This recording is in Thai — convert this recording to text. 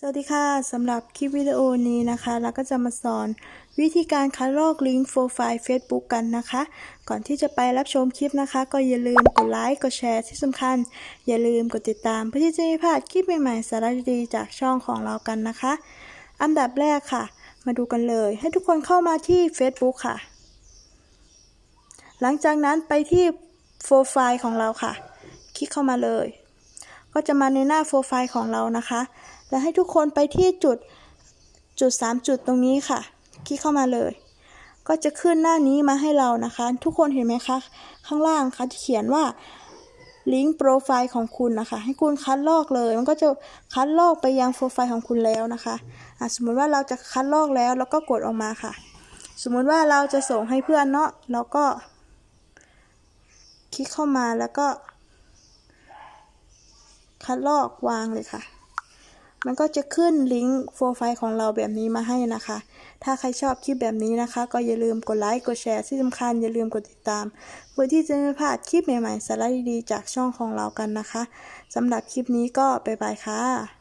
สวัสดีค่ะ สำหรับคลิปวิดีโอนี้นะคะ เราก็จะมาสอนวิธีการคัดลอกลิงก์โปรไฟล์ Facebook กันนะคะ ก่อนที่จะไปรับชมคลิปนะคะ ก็อย่าลืมกดไลค์กดแชร์ที่สำคัญ อย่าลืมกดติดตามเพื่อที่จะไม่พลาดคลิปใหม่ๆ สาระดีๆจากช่องของเรากันนะคะ อันดับแรกค่ะ มาดูกันเลย ให้ทุกคนเข้ามาที่ Facebook ค่ะ หลังจากนั้นไปที่โปรไฟล์ของเราค่ะ คลิกเข้ามาเลย ก็จะมาในหน้าโปรไฟล์ของเรานะคะ แล้วให้ทุกคนไปที่จุดจุด 3 จุดตรงนี้ค่ะ คลิกเข้ามาเลย ก็จะขึ้นหน้านี้มาให้เรานะคะ ทุกคนเห็นไหมคะ ข้างล่างคะที่เขียนว่าลิงก์โปรไฟล์ของคุณนะคะ ให้คุณคัดลอกเลย มันก็จะคัดลอกไปยังโปรไฟล์ของคุณแล้วนะคะะสมมุติว่าเราจะคัดลอกแล้ว แล้วก็กดออกมาค่ะ สมมุติว่าเราจะส่งให้เพื่อนเนาะเราก็ คลิกเข้ามาแล้วก็ คัดลอกวางเลยค่ะ มันก็จะขึ้นลิงก์โปรไฟล์ของเราแบบนี้มาให้นะคะ ถ้าใครชอบคลิปแบบนี้นะคะ ก็อย่าลืมกดไลค์ กดแชร์ที่สำคัญอย่าลืมกดติดตาม เพื่อที่จะไม่พลาดคลิปใหม่ๆสาระดีๆจากช่องของเรากันนะคะสำหรับคลิปนี้ก็บ๊ายบายค่ะ